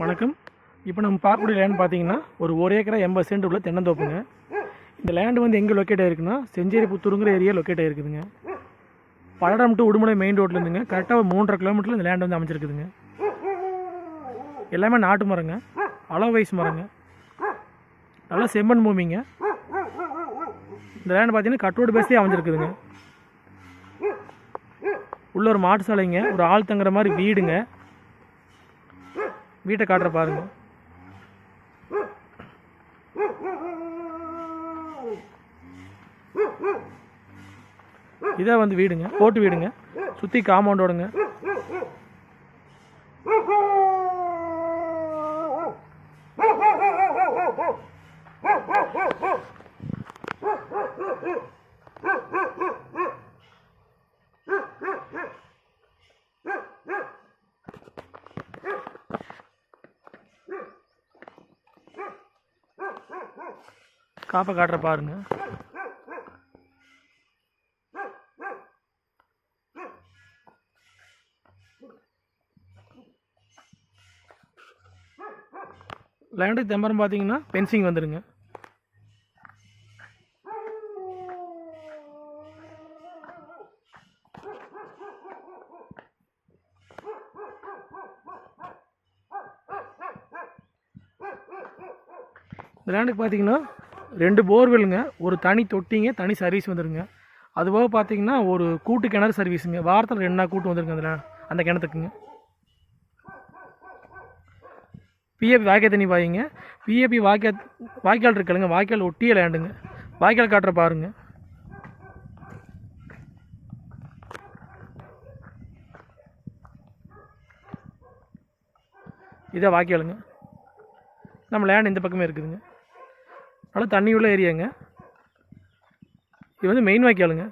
வணக்கம். இப்போ நம்ம பார்க்கக்கூடிய லேண்ட் பார்த்தீங்கன்னா ஒரு ஒரு ஏக்கரா எண்பது சென்ட் உள்ள தென்னந்தோப்புங்க. இந்த லேண்டு வந்து எங்கே லொக்கேட் ஆகிருக்குன்னா செஞ்சேரி புத்தூருங்கிற ஏரியா லொக்கேட் ஆகிருக்குதுங்க பல்லடம் டு உடுமலை மெயின் ரோட்லேருந்துங்க கரெக்டாக ஒரு மூன்றரை கிலோமீட்டரில் இந்த லேண்ட் வந்து அமைஞ்சிருக்குதுங்க. எல்லாமே நாட்டு மரங்க. அளவு வயசு மரங்க. நல்லா செம்மண் பூமிங்க. இந்த லேண்ட் பார்த்தீங்கன்னா கட்டோடு பேஸ்லேயே அமைஞ்சிருக்குதுங்க. உள்ள ஒரு மாட்டு சாலைங்க. ஒரு ஆள் தங்குற மாதிரி வீடுங்க. வீட்டை காட்டுற பாருங்க. இதான் வந்து வீடுங்க. போட்டு வீடுங்க. சுற்றி காம்பவுண்டோடுங்க காப்பை காட்டுற பாருங்க. லேண்டுக்கு தெம்பரம் பார்த்தீங்கன்னா பென்சிங் வந்துடுங்க இந்த லேண்டுக்கு பார்த்தீங்கன்னா ரெண்டு போர்வெல்லுங்க ஒரு தனி தொட்டிங்க தனி சர்வீஸ் வந்துருங்க. அதுபோக பார்த்தீங்கன்னா ஒரு கூட்டு கிணறு சர்வீஸுங்க வாரத்தில் ரெண்டு நாள் கூட்டு வந்துருங்க அதில் அந்த கிணத்துக்குங்க. பிஏபி வாய்க்கால் தண்ணி பாயிங்க. பிஏபி வாய்க்கால் வாய்க்கால் இருக்குல்லுங்க வாய்க்கால் ஒட்டியே லேண்டுங்க வாய்க்கால் காட்டுற பாருங்க. இதான் வாய்க்காலுங்க. நம்ம லேண்ட் இந்த பக்கமே இருக்குதுங்க. நல்லா தண்ணி உள்ள ஏரியாங்க இது வந்து மெயின் வாய்க்காலுங்க.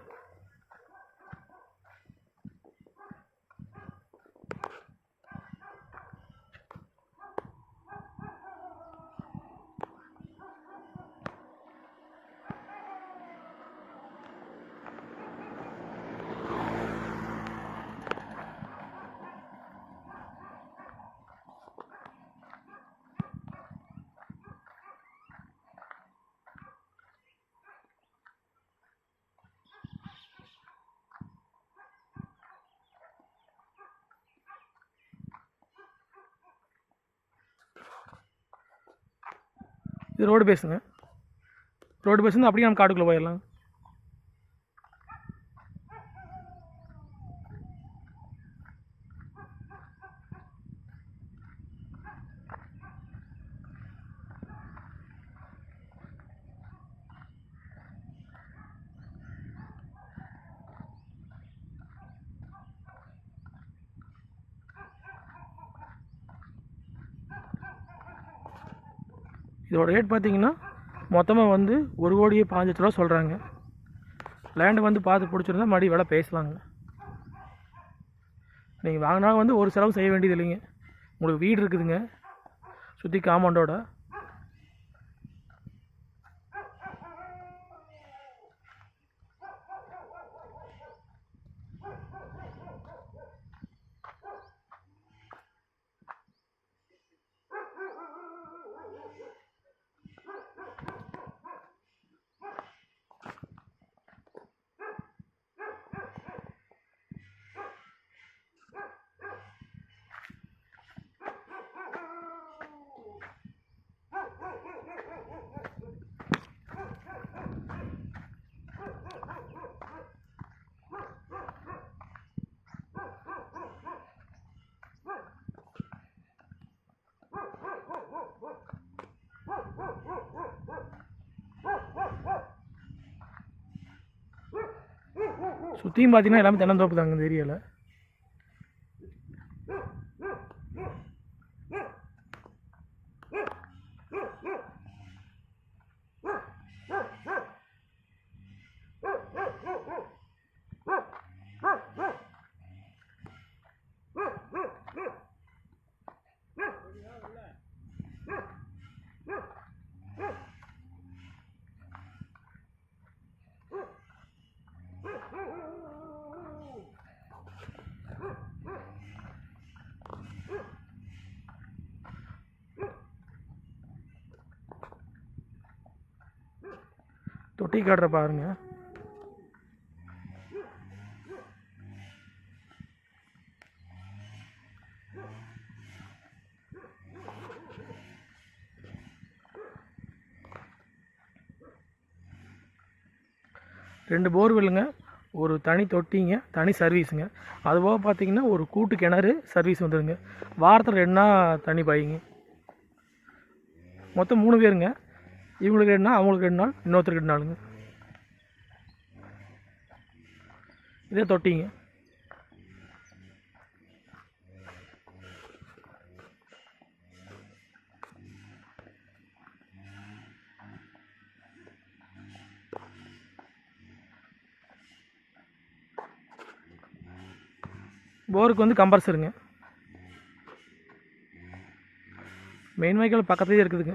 இது ரோடு பேஸுங்க ரோடு பேஸ் வந்து அப்படியே நம்ம காட்டுக்குள்ளே போயிடலாம். இதோட ரேட் பார்த்தீங்கன்னா மொத்தமாக வந்து ஒரு கோடியே பாஞ்சு லட்ச ரூபா சொல்கிறாங்க லேண்டு வந்து பார்த்து பிடிச்சிருந்தா மறுபடியும் விலை பேசலாங்க நீங்கள் வாங்கினாலும் வந்து ஒரு செலவு செய்ய வேண்டியது இல்லைங்க. உங்களுக்கு வீடு இருக்குதுங்க. சுற்றி காம்பவுண்டோட சுற்றியும் பார்த்தீங்கன்னா எல்லாமே தென்னந்தோப்பு தாங்க இந்த ஏரியாவில் தொட்டி காட்டுற பாருங்க. ரெண்டு போர்வெல்லுங்க ஒரு தனி தொட்டிங்க தனி சர்வீஸுங்க. அதுபோக பார்த்தீங்கன்னா ஒரு கூட்டு கிணறு சர்வீஸ் வந்துடுங்க வாரத்தில் ரெண்டு நாள் தண்ணி பாய்ங்க. மொத்தம் மூணு பேருங்க. இவங்களுக்கு ரெண்டு நாள் அவங்களுக்கு ரெண்டு நாள் இன்னொருத்தருக்கு ரெண்டு நாளுங்க. இதே தொட்டிங்க. போருக்கு வந்து கம்பல்சருங்க மெயின் வைக்கல் பக்கத்துலேயே இருக்குதுங்க.